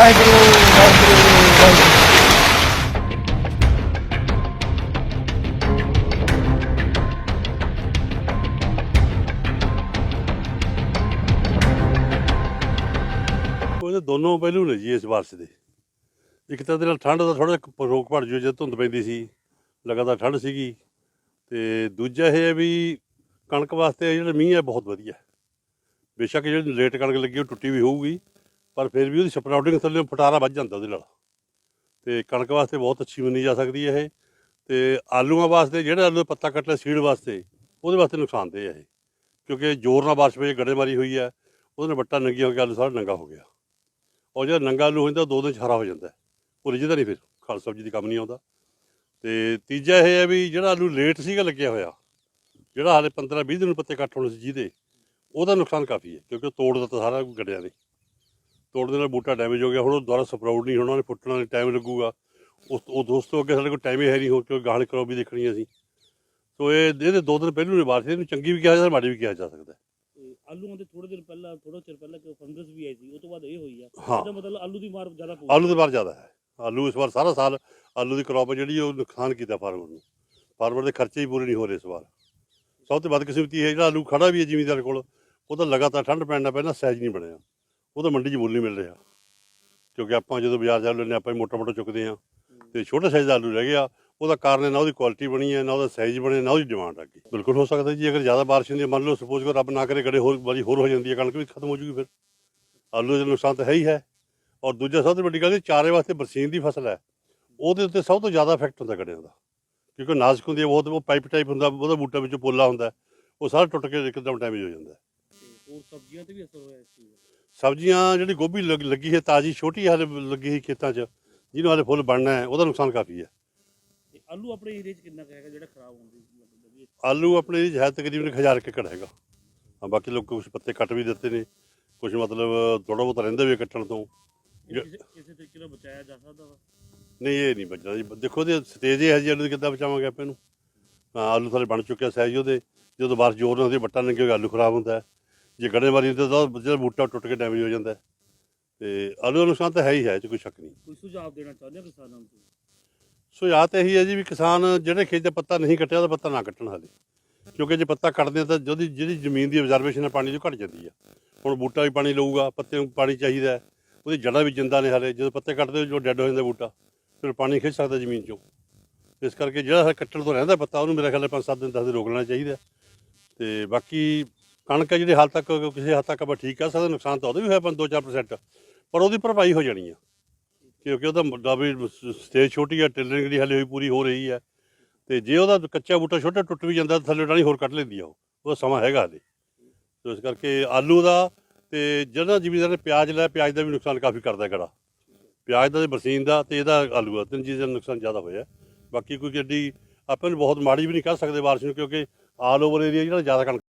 ਵਾਹਿਗੁਰੂ ਵਾਹਿਗੁਰੂ ਵਾਹਿਗੁਰੂ। ਉਹਦੇ ਦੋਨੋਂ ਪਹਿਲੂ ਨੇ ਜੀ ਇਸ ਬਾਰਿਸ਼ ਦੇ। ਇੱਕ ਤਾਂ ਇਹਦੇ ਨਾਲ ਠੰਡ ਦਾ ਥੋੜਾ ਰੋਕ ਭੜ ਜੋ ਜਦ ਧੁੰਦ ਪੈਂਦੀ ਸੀ, ਲਗਾਤਾਰ ਠੰਡ ਸੀਗੀ। ਤੇ ਦੂਜਾ ਇਹ ਹੈ ਵੀ ਕਣਕ ਵਾਸਤੇ ਜਿਹੜਾ ਮੀਂਹ ਹੈ, ਬਹੁਤ ਵਧੀਆ। ਬੇਸ਼ੱਕ ਜਿਹੜੀ ਲੇਟ ਕਣਕ ਲੱਗੀ, ਉਹ ਟੁੱਟੀ ਵੀ ਹੋਊਗੀ। ਪਰ ਫਿਰ ਵੀ ਉਹਦੀ ਸਪਰਾਊਟਿੰਗ ਥੱਲੇ ਫਟਾਰਾ ਵੱਜ ਜਾਂਦਾ ਉਹਦੇ ਨਾਲ। ਤੇ ਕਣਕ ਵਾਸਤੇ ਬਹੁਤ ਅੱਛੀ ਮੰਨੀ ਜਾ ਸਕਦੀ ਹੈ ਇਹ। ਤੇ ਆਲੂਆਂ ਵਾਸਤੇ ਜਿਹੜਾ ਆਲੂ ਦਾ ਪੱਤਾ ਕੱਟ ਲਿਆ ਸੀਡ ਵਾਸਤੇ, ਉਹਦੇ ਵਾਸਤੇ ਨੁਕਸਾਨਦੇ ਹੈ ਇਹ। ਕਿਉਂਕਿ ਜ਼ੋਰ ਨਾਲ ਬਾਰਿਸ਼ ਪਈ ਗੜੇ ਮਾਰੀ ਹੋਈ ਹੈ, ਉਹਦੇ ਨਾਲ ਵੱਟਾ ਨੰਗੀ ਹੋ ਕੇ ਆਲੂ ਸਾਰਾ ਨੰਗਾ ਹੋ ਗਿਆ। ਔਰ ਜਿਹੜਾ ਨੰਗਾ ਆਲੂ ਹੁੰਦਾ, ਉਹ ਦੋ ਦਿਨ 'ਚ ਹਰਾ ਹੋ ਜਾਂਦਾ ਉਹ ਰਿੱਝਦਾ ਨਹੀਂ ਫਿਰ, ਖਾਲ ਸਬਜ਼ੀ ਦੀ ਕੰਮ ਨਹੀਂ ਆਉਂਦਾ। ਤੇ ਤੀਜਾ ਇਹ ਹੈ ਵੀ ਜਿਹੜਾ ਆਲੂ ਲੇਟ ਸੀਗਾ ਲੱਗਿਆ ਹੋਇਆ, ਜਿਹੜਾ ਹਾਲੇ 15 20 ਦਿਨ ਪੱਤੇ ਕੱਟ ਹੋਣੇ ਸੀ ਜਿਹਦੇ, ਉਹਦਾ ਨੁਕਸਾਨ ਕਾਫੀ ਹੈ, ਕਿਉਂਕਿ ਉਹ ਤੋੜ ਦਿੱਤਾ ਸਾਰਾ ਗੱਡਿਆ ਨੇ। ਤੋੜ ਦੇ ਨਾਲ ਬੂਟਾ ਡੈਮੇਜ ਹੋ ਗਿਆ। ਹੁਣ ਉਹ ਦੁਬਾਰਾ ਸਪਰਾਊਟ ਨਹੀਂ ਹੋਣਾ ਉਹਨੇ ਫੁੱਟਣਾ ਨਹੀਂ ਟਾਈਮ ਲੱਗੂਗਾ। ਉਸ ਉਹ ਦੋਸਤੋ ਅੱਗੇ ਸਾਡੇ ਕੋਲ ਟਾਈਮ ਹੀ ਹੈ ਨਹੀਂ ਹੋ ਕਿਉਂਕਿ ਗਾਹਲ ਕਰੋ ਵੀ ਦੇਖਣੀ ਅਸੀਂ। ਸੋ ਇਹ ਇਹਦੇ ਦੋ ਦਿਨ ਪਹਿਲੂ ਨੇ ਬਾਰਿਸ਼ ਇਹਨੂੰ ਚੰਗੀ ਵੀ ਕਿਹਾ ਜਾ ਸਕਦਾ ਮਾੜੀ ਵੀ ਕਿਹਾ ਜਾ ਸਕਦਾ ਤੇ ਆਲੂਆਂ ਦੇ ਥੋੜੇ ਦਿਨ ਪਹਿਲਾਂ ਥੋੜਾ ਚਿਰ ਪਹਿਲਾਂ ਕਿ ਫੰਗਸ ਵੀ ਆਈ ਸੀ ਉਹ ਤੋਂ ਬਾਅਦ ਇਹ ਹੋਈ ਆ। ਇਹਦਾ ਮਤਲਬ ਆਲੂ ਦੀ ਮਾਰ ਜ਼ਿਆਦਾ ਪਊ। ਆਲੂ ਦੇ ਬਾਰ ਜ਼ਿਆਦਾ ਹੈ। ਆਲੂ ਇਸ ਵਾਰ ਸਾਰਾ ਸਾਲ ਆਲੂ ਦੀ ਕ੍ਰੌਪ ਜਿਹੜੀ ਉਹ ਨੁਕਸਾਨ ਕੀਤਾ ਫਾਰਮਰ ਨੂੰ। ਫਾਰਮਰ ਦੇ ਖਰਚੇ ਹੀ ਪੂਰੇ ਨਹੀਂ ਹੋ ਰਹੇ ਇਸ ਵਾਰ। ਸਭ ਤੋਂ ਵੱਧ ਕਿਸਮਤੀ ਹੈ ਜਿਹੜਾ ਆਲੂ ਖੜਾ ਵੀ ਹੈ ਜ਼ਿਮੀਂਦਾਰ ਕੋਲ ਉਹਦਾ ਲਗਾਤਾਰ ਠੰਡ ਪੈਣ ਨਾਲ ਪਹਿਲਾਂ ਸਾਈਜ਼ ਨਹੀਂ ਬਣਿਆ। ਉਹ ਤਾਂ ਮੰਡੀ 'ਚ ਮੁੱਲ ਨਹੀਂ ਮਿਲ ਰਿਹਾ। ਕਿਉਂਕਿ ਆਪਾਂ ਜਦੋਂ ਬਾਜ਼ਾਰ ਜਾ ਲੈਂਦੇ ਆਪਾਂ ਮੋਟਾ ਮੋਟਾ ਚੁੱਕਦੇ ਹਾਂ। ਤੇ ਛੋਟੇ ਸਾਈਜ਼ ਦਾ ਆਲੂ ਰਹਿ ਗਿਆ, ਉਹਦਾ ਕਾਰਨ ਹੈ ਨਾ ਉਹਦੀ ਕੁਆਲਿਟੀ ਬਣੀ ਹੈ, ਨਾ ਉਹਦਾ ਸਾਈਜ਼ ਬਣਿਆ ਨਾ ਉਹਦੀ ਡਿਮਾਂਡ ਆ ਗਈ। ਬਿਲਕੁਲ ਹੋ ਸਕਦਾ ਜੀ, ਅਗਰ ਜ਼ਿਆਦਾ ਬਾਰਿਸ਼ ਹੁੰਦੀ ਹੈ, ਮੰਨ ਲਓ ਸਪੋਜ਼ ਕਰੋ ਰੱਬ ਨਾ ਕਰੇ ਗੜੇ ਹੋਰ ਵਾਰੀ ਹੋਰ ਹੋ ਜਾਂਦੀ ਹੈ, ਕਣਕ ਵੀ ਖਤਮ ਹੋ ਜੂਗੀ ਫਿਰ। ਆਲੂ ਦਾ ਨੁਕਸਾਨ ਤਾਂ ਹੈ ਹੀ ਹੈ। ਔਰ ਦੂਜਾ ਸਭ ਤੋਂ ਵੱਡੀ ਗੱਲ ਇਹ ਚਾਰੇ ਵਾਸਤੇ ਬਰਸੀਨ ਦੀ ਫਸਲ ਹੈ। ਉਹਦੇ ਉੱਤੇ ਸਭ ਤੋਂ ਜ਼ਿਆਦਾ ਇਫੈਕਟ ਹੁੰਦਾ ਗੜਿਆਂ ਦਾ। ਕਿਉਂਕਿ ਨਾਜ਼ੁਕ ਹੁੰਦੀ ਹੈ, ਬਹੁਤ ਉਹ ਪਾਈਪ ਟਾਈਪ ਹੁੰਦਾ, ਉਹਦਾ ਬੂਟਾ ਵਿੱਚੋਂ ਪੋਲਾ ਹੁੰਦਾ ਉਹ ਸਾਰਾ ਟੁੱਟ ਕੇ ਇੱਕਦਮ ਡੈਮੇਜ ਹੋ ਜਾਂਦਾ ਹੋਰ ਸਬਜ਼ੀਆਂ ਤੇ ਵੀ ਅਸਰ ਹੋਇਆ ਇਸ ਚੀਜ਼ ਦਾ? ਸਬਜ਼ੀਆਂ ਜਿਹੜੀ ਗੋਭੀ ਲੱਗ- ਲੱਗੀ ਹੈ ਤਾਜ਼ੀ ਛੋਟੀ ਹਾਲੇ ਲੱਗੀ ਹੈ ਖੇਤਾਂ 'ਚ ਜਿਹਨੂੰ ਹਾਲੇ ਫੁੱਲ ਬਣਨਾ ਹੈ ਉਹਦਾ ਨੁਕਸਾਨ ਕਾਫੀ ਹੈ। ਤੇ ਆਲੂ ਆਪਣੇ ਏਰੀਆ 'ਚ ਕਿੰਨਾ ਕੁ ਹੈਗਾ ਜਿਹੜਾ ਖਰਾਬ ਹੋਣ ਦੀ ਮਤਲਬ ਵੀ ਆਲੂ ਆਪਣੇ ਇਹ ਹੈ ਤਕਰੀਬਨ 1000 ਏਕੜ ਹੈਗਾ। ਹਾਂ ਬਾਕੀ ਲੋਕ ਕੁਝ ਪੱਤੇ ਕੱਟ ਵੀ ਦਿੱਤੇ ਨੇ ਕੁਝ ਮਤਲਬ ਥੋੜਾ ਬਹੁਤ ਰਹਿੰਦਾ ਵੀ ਹੈ ਕੱਟਣ ਤੋਂ। ਇਹ ਜ- ਕਿਸੇ ਕਿਸੇ ਤਰੀਕੇ ਨਾਲ ਬਚਾਇਆ ਜਾ ਸਕਦਾ ਵਾ? ਨਹੀਂ ਇਹ ਨਹੀਂ ਬਚਣਾ ਜੀ। ਦੇਖੋ ਤੇ ਸਟੇਜ ਇਹ ਹੈ ਜੀ ਆਲੂ ਦੀ ਕਿੱਦਾਂ ਬਚਾਵਾਂਗੇ ਆਪਾਂ ਇਹਨੂੰ? ਹਾਂ ਆਲੂ ਥੱਲੇ ਬਣ ਚੁੱਕਿਆ ਸਾਈਜ਼ ਉਹਦੇ ਜਦੋਂ ਬਾਰਿਸ਼ ਜ਼ੋਰ ਨਾਲ ਹੁੰਦੀ ਹੈ, ਵੱਟਾਂ ਨੰਗੇ ਹੋਏ ਆਲੂ ਖਰਾਬ ਹੁੰਦਾ ਹੈ। ਜੇ ਗੜੇ ਮਾਰੀ ਹੁੰਦੇ ਤਾਂ ਜਿਹੜਾ ਬੂਟਾ ਟੁੱਟ ਕੇ ਡੈਮੇਜ ਹੋ ਜਾਂਦਾ ਹੈ। ਤੇ ਆਲੂ ਦਾ ਨੁਕਸਾਨ ਤਾਂ ਹੈ ਹੀ ਹੈ ਇਹ 'ਚ ਕੋਈ ਸ਼ੱਕ ਨਹੀਂ। ਕੋਈ ਸੁਝਾਅ ਦੇਣਾ ਚਾਹੁੰਦੇ ਹੋ ਕਿਸਾਨਾਂ ਨੂੰ ਤੁਸੀਂ? ਸੋ ਯਾਦ ਤਾਂ ਇਹੀ ਹੈ ਜੀ ਵੀ ਕਿਸਾਨ ਜਿਹੜੇ ਖੇਤ 'ਚ ਪੱਤਾ ਨਹੀਂ ਕੱਟਿਆ ਉਹਦਾ ਪੱਤਾ ਨਾ ਕੱਟਣ ਹਾਲੇ। ਕਿਉਂਕਿ ਜੇ ਪੱਤਾ ਕੱਟਦੇ ਆ ਤਾਂ ਜਿਹਦੀ ਜਿਹੜੀ ਜ਼ਮੀਨ ਦੀ ਅਬਜ਼ਰਵੇਸ਼ਨ ਹੈ ਪਾਣੀ ਦੀ ਉਹ ਘਟ ਜਾਂਦੀ ਹੈ ਹੁਣ ਬੂਟਾ ਵੀ ਪਾਣੀ ਲਊਗਾ ਪੱਤੇ ਨੂੰ ਪਾਣੀ ਚਾਹੀਦਾ ਹੈ। ਉਹਦੀ ਜੜ੍ਹਾਂ ਵੀ ਜਿੰਦਾ ਨੇ ਹਾਲੇ। ਜਦੋਂ ਪੱਤੇ ਕੱਟਦੇ ਜੋ ਡੈੱਡ ਹੋ ਜਾਂਦਾ ਬੂਟਾ ਫਿਰ ਪਾਣੀ ਖਿੱਚ ਸਕਦਾ ਜ਼ਮੀਨ 'ਚੋਂ। ਇਸ ਕਰਕੇ ਜਿਹੜਾ ਹਾਲੇ ਕੱਟਣ ਤੋਂ ਰਹਿੰਦਾ ਪੱਤਾ ਉਹਨੂੰ ਮੇਰੇ ਖਿਆਲ ਨਾਲ 5-7 ਦਿਨ 10 ਦਿਨ ਰੋਕ ਲੈਣਾ ਚਾਹੀਦਾ ਤੇ ਬਾਕੀ ਕਣਕ ਹੈ ਜਿਹੜੀ ਹਾਲ ਤੱਕ ਕਿਸੇ ਹੱਦ ਤੱਕ ਆਪਾਂ ਠੀਕ ਕਹਿ ਸਕਦੇ, ਨੁਕਸਾਨ ਤਾਂ ਉਹਦਾ ਵੀ ਹੋਇਆ 2-4% ਪਰ ਉਹਦੀ ਭਰਪਾਈ ਹੋ ਜਾਣੀ ਆ। ਕਿਉਂਕਿ ਉਹਦਾ ਮੁੱਦਾ ਵੀ ਸਟੇਜ ਛੋਟੀ ਹੈ ਟਿਲਰਿੰਗ ਦੀ ਹਲੇ ਹੋਈ ਪੂਰੀ ਹੋ ਰਹੀ ਹੈ ਤੇ ਜੇ ਉਹਦਾ ਕੱਚਾ ਬੂਟਾ ਛੋਟਾ ਟੁੱਟ ਵੀ ਜਾਂਦਾ ਤਾਂ ਥੱਲੇ ਡਾਣੀ ਹੋਰ ਕੱਢ ਲੈਂਦੀ ਆ ਉਹ। ਉਹਦਾ ਸਮਾਂ ਹੈਗਾ ਹਲੇ। ਸੋ ਇਸ ਕਰਕੇ ਆਲੂ ਦਾ ਤੇ ਜਿਹੜਾ ਜ਼ਿਮੀਦਾਰ ਨੇ ਪਿਆਜ਼ ਲਾਇਆ ਪਿਆਜ਼ ਦਾ ਵੀ ਨੁਕਸਾਨ ਕਾਫੀ ਕਰਦਾ ਗੜਾ ਪਿਆਜ਼ ਦਾ ਤੇ ਬਰਸੀਨ ਦਾ ਤੇ ਇਹਦਾ ਆਲੂ ਦਾ, ਤਿੰਨ ਚੀਜ਼ਾਂ ਦਾ ਨੁਕਸਾਨ ਜ਼ਿਆਦਾ ਹੋਇਆ। ਬਾਕੀ ਕੋਈ ਗੱਡੀ ਆਪਾਂ ਨੂੰ ਬਹੁਤ ਮਾੜੀ ਵੀ ਨਹੀਂ ਕਹਿ ਸਕਦੇ ਬਾਰਿਸ਼ ਨੂੰ, ਕਿਉਂਕਿ ਆਲ ਓਵਰ ਏਰੀਆ ਜਿਹੜਾ ਜ਼ਿਆਦਾ ਕਣਕ